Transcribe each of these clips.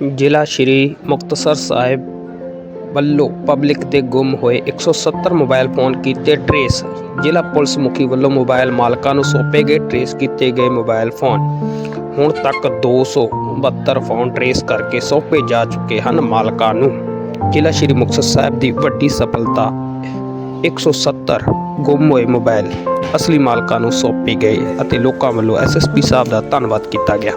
ਜ਼ਿਲ੍ਹਾ ਸ਼੍ਰੀ ਮੁਕਤਸਰ ਸਾਹਿਬ ਵੱਲੋਂ ਪਬਲਿਕ ਦੇ ਗੁੰਮ ਹੋਏ 170 ਮੋਬਾਈਲ ਫੋਨ ਕੀਤੇ ਟਰੇਸ ਜ਼ਿਲ੍ਹਾ ਪੁਲਿਸ ਮੁਖੀ ਵੱਲੋਂ ਮੋਬਾਈਲ ਮਾਲਕਾਂ ਨੂੰ ਸੌਂਪੇ ਗਏ ਟਰੇਸ ਕੀਤੇ ਗਏ ਮੋਬਾਈਲ ਫੋਨ ਹੁਣ ਤੱਕ 272 ਫੋਨ ਟਰੇਸ ਕਰਕੇ ਸੌਂਪੇ ਜਾ ਚੁੱਕੇ ਹਨ ਮਾਲਕਾਂ ਨੂੰ। ਜ਼ਿਲ੍ਹਾ ਸ਼੍ਰੀ ਮੁਕਤਸਰ ਸਾਹਿਬ ਦੀ ਵੱਡੀ ਸਫਲਤਾ 170 ਗੁੰਮ ਹੋਏ ਮੋਬਾਈਲ ਅਸਲੀ ਮਾਲਕਾਂ ਨੂੰ ਸੌਂਪੇ ਗਏ ਅਤੇ ਲੋਕਾਂ ਵੱਲੋਂ ਐਸਐਸਪੀ ਸਾਹਿਬ ਦਾ ਧੰਨਵਾਦ ਕੀਤਾ ਗਿਆ।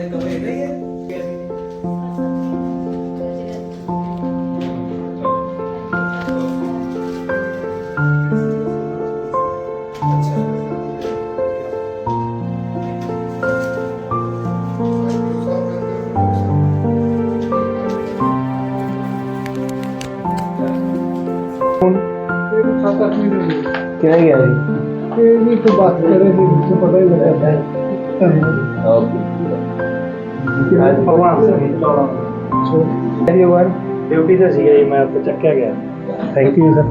Yan na pwede yan. क्या क्या है ये तो बात करें तो पता ही लगा ओके भगवान सर ड्यूटी से सी आई मैं आपको चक्या गया। थैंक यू सर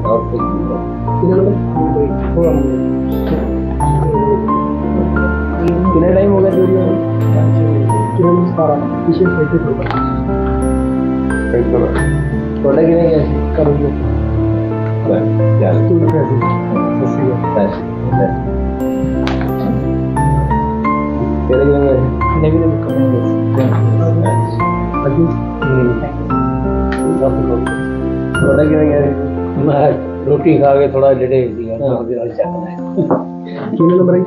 कितना टाइम हो गया ड्यूटी में? सारा। विशेष वेटेड होगा थोड़ा कितना गया करूँगा। ਮੈਂ ਰੋਟੀ ਖਾ ਕੇ ਥੋੜਾ ਜਿਹੜੇ ਸੀਗਾ ਉਹਦੇ ਨਾਲ ਚੱਲਦਾ ਹੈ ਕਿੰਨੇ ਨੰਬਰ ਹੈ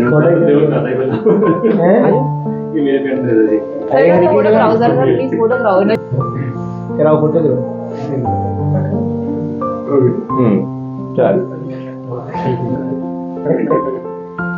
ਤੁਹਾਡੇ ਦੇਵ ਕਰਦਾ ਹੈ ਮੈਨੂੰ ਹੈ ਇਹ ਮੇਰੇ ਪਿੰਡ ਦੇ ਜੀ ਸਰ ਇਹ ਫੋਟੋ ਕਰਾਓ ਸਰ ਪਲੀਜ਼ ਫੋਟੋ ਕਰਾਓ ਕਰਾਓ ਫੋਟੋ ਕਰਾਓ ਹੂੰ ਚੱਲ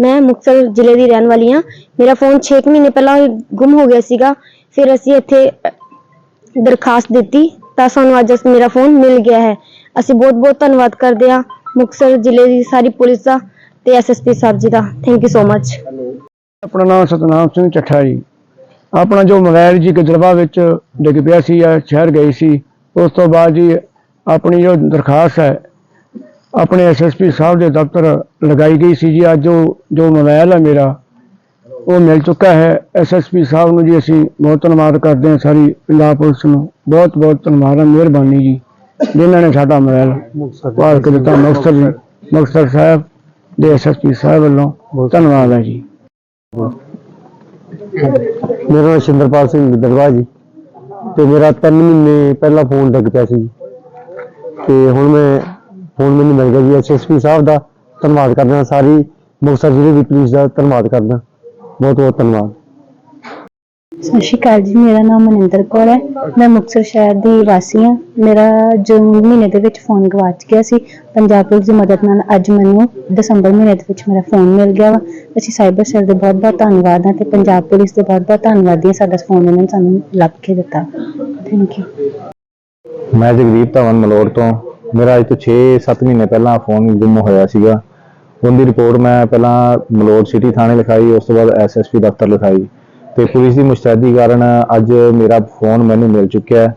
ਮੈਂ ਮੁਕਤਸਰ ਜ਼ਿਲ੍ਹੇ ਦੀ ਰਹਿਣ ਵਾਲੀ ਹਾਂ। ਮੇਰਾ ਫੋਨ 6 ਮਹੀਨੇ ਪਹਿਲਾਂ ਗੁੰਮ ਹੋ ਗਿਆ ਸੀਗਾ। ਫਿਰ ਅਸੀਂ ਇੱਥੇ ਦਰਖਾਸਤ ਦਿੱਤੀ ਤਾਂ ਸਾਨੂੰ ਅੱਜ ਮੇਰਾ ਫੋਨ ਮਿਲ ਗਿਆ ਹੈ। ਅਸੀਂ ਬਹੁਤ ਬਹੁਤ ਧੰਨਵਾਦ ਕਰਦੇ ਹਾਂ ਮੁਕਤਸਰ ਜ਼ਿਲ੍ਹੇ ਦੀ ਸਾਰੀ ਪੁਲਿਸ ਦਾ ਤੇ ਐਸਐਸਪੀ ਸਾਹਿਬ ਜੀ ਦਾ। ਥੈਂਕ ਯੂ ਸੋ ਮਚ ਆਪਣਾ ਨਾਮ ਸਤਨਾਮ ਸਿੰਘ ਚੱਠਾ ਜੀ। ਆਪਣਾ ਜੋ ਮੋਬਾਈਲ ਜੀ ਗਜਰਵਾ ਵਿੱਚ ਡਿੱਗ ਪਿਆ ਸੀ ਜਾਂ ਸ਼ਹਿਰ ਗਈ ਸੀ, ਉਸ ਤੋਂ ਬਾਅਦ ਜੀ ਆਪਣੀ ਜੋ ਦਰਖਾਸਤ ਹੈ ਆਪਣੇ ਐਸਐਸਪੀ ਸਾਹਿਬ ਦੇ ਦਫ਼ਤਰ ਲਗਾਈ ਗਈ ਸੀ ਜੀ, ਅੱਜ ਉਹ ਜੋ ਮੋਬਾਈਲ ਹੈ ਮੇਰਾ, ਉਹ ਮਿਲ ਚੁੱਕਾ ਹੈ। ਐਸਐਸਪੀ ਸਾਹਿਬ ਨੂੰ ਜੀ ਅਸੀਂ ਬਹੁਤ ਧੰਨਵਾਦ ਕਰਦੇ ਹਾਂ, ਸਾਰੀ ਪੰਜਾਬ ਪੁਲਿਸ ਨੂੰ। ਬਹੁਤ ਬਹੁਤ ਧੰਨਵਾਦ ਹੈ ਮਿਹਰਬਾਨੀ ਜੀ, ਜਿਨ੍ਹਾਂ ਨੇ ਸਾਡਾ ਮੋਬਾਈਲ ਭਾਲ ਕੇ ਦਿੱਤਾ। ਮੁਕਤਸਰ ਜੀ, ਮੁਕਤਸਰ ਸਾਹਿਬ ਦੇ ਐਸਐਸਪੀ ਸਾਹਿਬ ਵੱਲੋਂ ਧੰਨਵਾਦ ਹੈ ਜੀ। ਮੇਰਾ ਨਾਮ ਸ਼ਿੰਦਰਪਾਲ ਸਿੰਘ ਗਿੱਦੜਵਾ ਜੀ, ਤੇ ਮੇਰਾ 3 ਮਹੀਨੇ ਪਹਿਲਾਂ ਫੋਨ ਲੱਗ ਪਿਆ ਸੀ ਤੇ ਹੁਣ ਮੈਂ ਫੋਨ ਮੈਨੂੰ ਮਿਲ ਗਿਆ ਜੀ ਐਸਐਸਪੀ ਸਾਹਿਬ ਦਾ। ਧੰਨਵਾਦ ਕਰਦਾ ਸਾਰੀ ਮੁਕਤਸਰ ਜ਼ਿਲ੍ਹੇ ਦੀ ਪੁਲਿਸ ਦਾ ਧੰਨਵਾਦ ਕਰਦਾ। ਬਹੁਤ ਬਹੁਤ ਧੰਨਵਾਦ। ਸਤਿ ਸ਼੍ਰੀ ਅਕਾਲ ਜੀ ਮੇਰਾ ਨਾਮ ਮਨਿੰਦਰ ਕੌਰ ਹੈ। ਮੈਂ ਮੁਕਤਸਰ ਸ਼ਹਿਰ ਦੀ ਵਾਸੀ ਹਾਂ। ਮੇਰਾ ਜੂਨ ਮਹੀਨੇ ਦੇ ਵਿੱਚ ਫੋਨ ਗਵਾਚ ਗਿਆ ਸੀ। ਪੰਜਾਬ ਪੁਲਿਸ ਦੀ ਮਦਦ ਨਾਲ ਅੱਜ ਮੈਨੂੰ ਦਸੰਬਰ ਮਹੀਨੇ ਦੇ ਵਿੱਚ ਮੇਰਾ ਫੋਨ ਮਿਲ ਗਿਆ ਵਾ। ਅਸੀਂ ਸਾਈਬਰ ਸੈੱਲ ਦੇ ਬਹੁਤ ਬਹੁਤ ਧੰਨਵਾਦ ਹਾਂ ਤੇ ਪੰਜਾਬ ਪੁਲਿਸ ਦੇ ਬਹੁਤ ਬਹੁਤ ਧੰਨਵਾਦੀ ਹਾਂ। ਸਾਡਾ ਫੋਨ ਇਹਨਾਂ ਨੇ ਸਾਨੂੰ ਲੱਭ ਕੇ ਦਿੱਤਾ। ਥੈਂਕ ਯੂ ਮੈਂ ਜਗਦੀਪ ਧਵਨ ਮਲੋੜ ਤੋਂ। ਮੇਰਾ ਅੱਜ ਤੋਂ 6-7 ਮਹੀਨੇ ਪਹਿਲਾਂ ਫੋਨ ਗੁੰਮ ਹੋਇਆ ਸੀਗਾ। ਉਹਦੀ ਰਿਪੋਰਟ ਮੈਂ ਪਹਿਲਾਂ ਮਲੋੜ ਸਿਟੀ ਥਾਣੇ ਲਿਖਾਈ, ਉਸ ਤੋਂ ਬਾਅਦ ਐਸਐਸਪੀ ਦਫ਼ਤਰ ਲਿਖਾਈ। ਤੇ ਪੁਲਿਸ ਦੀ ਮੁਸਤੈਦੀ ਕਾਰਨ ਅੱਜ ਮੇਰਾ ਫੋਨ ਮੈਨੂੰ ਮਿਲ ਚੁੱਕਿਆ ਹੈ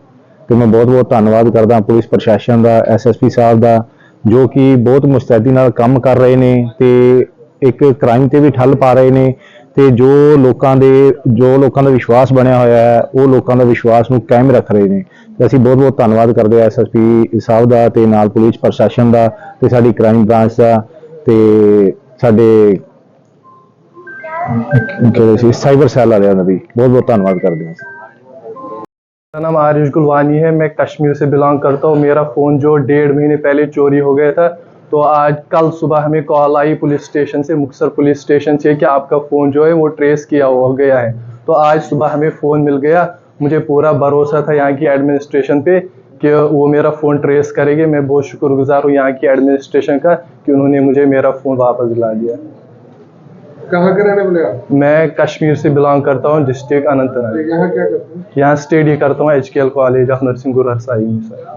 ਤੇ ਮੈਂ ਬਹੁਤ-ਬਹੁਤ ਧੰਨਵਾਦ ਕਰਦਾ ਪੁਲਿਸ ਪ੍ਰਸ਼ਾਸਨ ਦਾ ਐਸਐਸਪੀ ਸਾਹਿਬ ਦਾ, ਜੋ ਕਿ ਬਹੁਤ ਮੁਸਤੈਦੀ ਨਾਲ ਕੰਮ ਕਰ ਰਹੇ ਨੇ ਤੇ ਇੱਕ ਕ੍ਰਾਈਮ ਤੇ ਵੀ ਠੱਲ ਪਾ ਰਹੇ ਨੇ। ਤੇ ਤੇ ਜੋ ਲੋਕਾਂ ਦੇ ਜੋ ਲੋਕਾਂ ਦਾ ਵਿਸ਼ਵਾਸ ਬਣਿਆ ਹੋਇਆ ਹੈ ਉਹ ਲੋਕਾਂ ਦਾ ਵਿਸ਼ਵਾਸ ਨੂੰ ਕਾਇਮ ਰੱਖ ਰਹੇ ਨੇ ਤੇ ਅਸੀਂ ਬਹੁਤ ਬਹੁਤ ਧੰਨਵਾਦ ਕਰਦੇ ਹਾਂ ਐਸਐਸਪੀ ਸਾਹਿਬ ਦਾ ਤੇ ਨਾਲ ਪੁਲਿਸ ਪ੍ਰਸ਼ਾਸਨ ਦਾ ਤੇ ਸਾਡੀ ਕ੍ਰਾਈਮ ਬ੍ਰਾਂਚ ਦਾ ਤੇ ਸਾਡੇ ਕਿਹੜੇ ਸੀ ਸਾਈਬਰ ਸੈੱਲ ਵਾਲਿਆਂ ਦਾ ਵੀ ਬਹੁਤ ਬਹੁਤ ਧੰਨਵਾਦ ਕਰਦੇ ਹਾਂ ਅਸੀਂ मेरा नाम आरिश गुलवानी है मैं कश्मीर से बिलोंग करता हूँ मेरा फ़ोन जो डेढ़ महीने पहले चोरी हो गया था तो आज कल सुबह हमें कॉल आई पुलिस स्टेशन से मुक्सर पुलिस स्टेशन से कि आपका फ़ोन जो है वो ट्रेस किया हो गया है। तो आज सुबह हमें फ़ोन मिल गया। मुझे पूरा भरोसा था यहाँ की एडमिनिस्ट्रेशन पे कि वो मेरा फ़ोन ट्रेस करेगी। मैं बहुत शुक्रगुजार हूँ यहाँ की एडमिनिस्ट्रेशन का कि उन्होंने मुझे मेरा फ़ोन वापस दिला दिया। कहाँ के रहने वाले आप? मैं कश्मीर से बिलोंग करता हूँ डिस्ट्रिक्ट अनंतनाग। यहाँ क्या करते हैं? यहाँ स्टडी करता हूँ एच के एल कॉलेज ऑफ़ नर्सिंग गुरु हरसाई में सर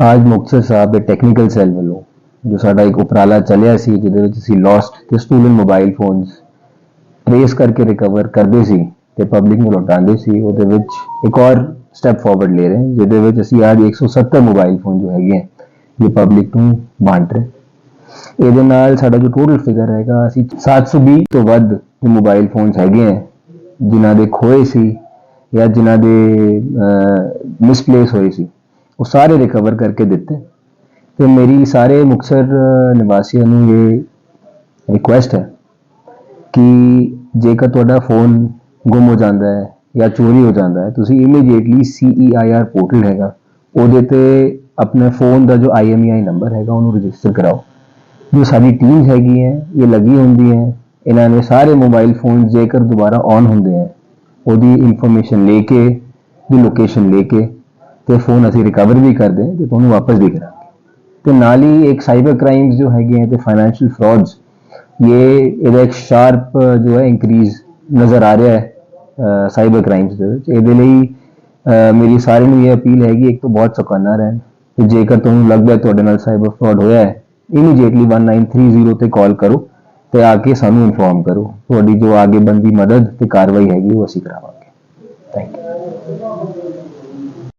ਅੱਜ ਮੁਕਤਸਰ ਸਾਹਿਬ ਦੇ ਟੈਕਨੀਕਲ ਸੈੱਲ ਵੱਲੋਂ, ਜੋ ਸਾਡਾ ਇੱਕ ਉਪਰਾਲਾ ਚੱਲਿਆ ਸੀ, ਜਿਹਦੇ ਵਿੱਚ ਅਸੀਂ ਲੋਸਟ ਤੇ ਸਟੂਡੈਂਟ ਮੋਬਾਈਲ ਫੋਨਸ ਟ੍ਰੇਸ ਕਰਕੇ ਰਿਕਵਰ ਕਰਦੇ ਸੀ ਤੇ ਪਬਲਿਕ ਨੂੰ ਲੁਟਾਉਂਦੇ ਸੀ, ਉਹਦੇ ਵਿੱਚ ਇੱਕ ਹੋਰ ਸਟੈਪ ਫਾਰਵਰਡ ਲੈ ਰਹੇ ਜਿਹਦੇ ਵਿੱਚ ਅਸੀਂ ਅੱਜ 170 ਮੋਬਾਈਲ ਫੋਨ ਜੋ ਹੈਗੇ ਹੈ, ਇਹ ਪਬਲਿਕ ਨੂੰ ਵੰਡ ਰਹੇ ਇਹਦੇ ਨਾਲ ਸਾਡਾ ਜੋ ਟੋਟਲ ਫਿਗਰ ਹੈਗਾ, ਅਸੀਂ 720 ਤੋਂ ਵੱਧ ਜੋ ਮੋਬਾਈਲ ਫੋਨਸ ਹੈਗੇ ਹੈ, ਜਿਨ੍ਹਾਂ ਦੇ ਖੋਏ ਸੀ ਜਾਂ ਜਿਨ੍ਹਾਂ ਦੇ ਮਿਸਪਲੇਸ ਹੋਏ ਸੀ ਉਹ ਸਾਰੇ ਰਿਕਵਰ ਕਰਕੇ ਦਿੱਤੇ। ਤੇ ਮੇਰੀ ਸਾਰੇ ਮੁਕਤਸਰ ਨਿਵਾਸੀਆਂ ਨੂੰ ਇਹ ਰਿਕੁਐਸਟ ਹੈ ਕਿ ਜੇਕਰ ਤੁਹਾਡਾ ਫੋਨ ਗੁੰਮ ਹੋ ਜਾਂਦਾ ਹੈ ਜਾਂ ਚੋਰੀ ਹੋ ਜਾਂਦਾ ਹੈ, ਤੁਸੀਂ ਇਮੀਡੀਏਟਲੀ CEIR ਪੋਰਟਲ ਹੈਗਾ, ਉਹਦੇ ਤੇ ਆਪਣੇ ਫੋਨ ਦਾ ਜੋ IMEI ਨੰਬਰ ਹੈਗਾ, ਉਹਨੂੰ ਰਜਿਸਟਰ ਕਰਾਓ। ਜੋ ਸਾਡੀ ਟੀਮ ਹੈਗੀ ਹੈ, ਇਹ ਲੱਗੀ ਹੁੰਦੀ ਹੈ, ਇਹਨਾਂ ਨੇ ਸਾਰੇ ਮੋਬਾਈਲ ਫੋਨ ਜੇਕਰ ਦੁਬਾਰਾ ਔਨ ਹੁੰਦੇ ਹੈ, ਉਹਦੀ ਇਨਫੋਰਮੇਸ਼ਨ ਲੈ ਕੇ, ਦੀ ਲੋਕੇਸ਼ਨ ਲੈ ਕੇ ਤੇ ਫੋਨ ਅਸੀਂ ਰਿਕਵਰ ਵੀ ਕਰਦੇ ਹਾਂ ਤੇ ਤੁਹਾਨੂੰ ਵਾਪਸ ਵੀ ਕਰਾਂਗੇ। ਤੇ ਨਾਲ ਹੀ ਇੱਕ ਸਾਈਬਰ ਕ੍ਰਾਈਮਸ ਜੋ ਹੈਗੇ ਹੈ ਤੇ ਫਾਈਨੈਂਸ਼ੀਅਲ ਫਰਾਡਸ ਇਹ ਇਹਦਾ ਇੱਕ ਸ਼ਾਰਪ ਜੋ ਹੈ ਇਨਕਰੀਜ਼ ਨਜ਼ਰ ਆ ਰਿਹਾ ਹੈ ਸਾਈਬਰ ਕ੍ਰਾਈਮਸ ਦੇ ਵਿੱਚ। ਇਹਦੇ ਲਈ ਮੇਰੀ ਸਾਰਿਆਂ ਨੂੰ ਇਹ ਅਪੀਲ ਹੈਗੀ, ਇੱਕ ਤਾਂ ਬਹੁਤ ਚੌਕੰਨਾ ਰਹਿਣ। ਤੇ ਜੇਕਰ ਤੁਹਾਨੂੰ ਲੱਗਦਾ ਤੁਹਾਡੇ ਨਾਲ ਸਾਈਬਰ ਫਰਾਡ ਹੋਇਆ ਹੈ ਇਮੀਡੀਏਟਲੀ 1930 ਤੇ ਕਾਲ ਕਰੋ ਤੇ ਆ ਕੇ ਸਾਨੂੰ ਇਨਫੋਰਮ ਕਰੋ। ਤੁਹਾਡੀ ਜੋ ਆਗੇ ਬੰਦੀ ਮਦਦ ਤੇ ਕਾਰਵਾਈ ਹੈਗੀ, ਉਹ ਅਸੀਂ ਕਰਾਵਾਂਗੇ।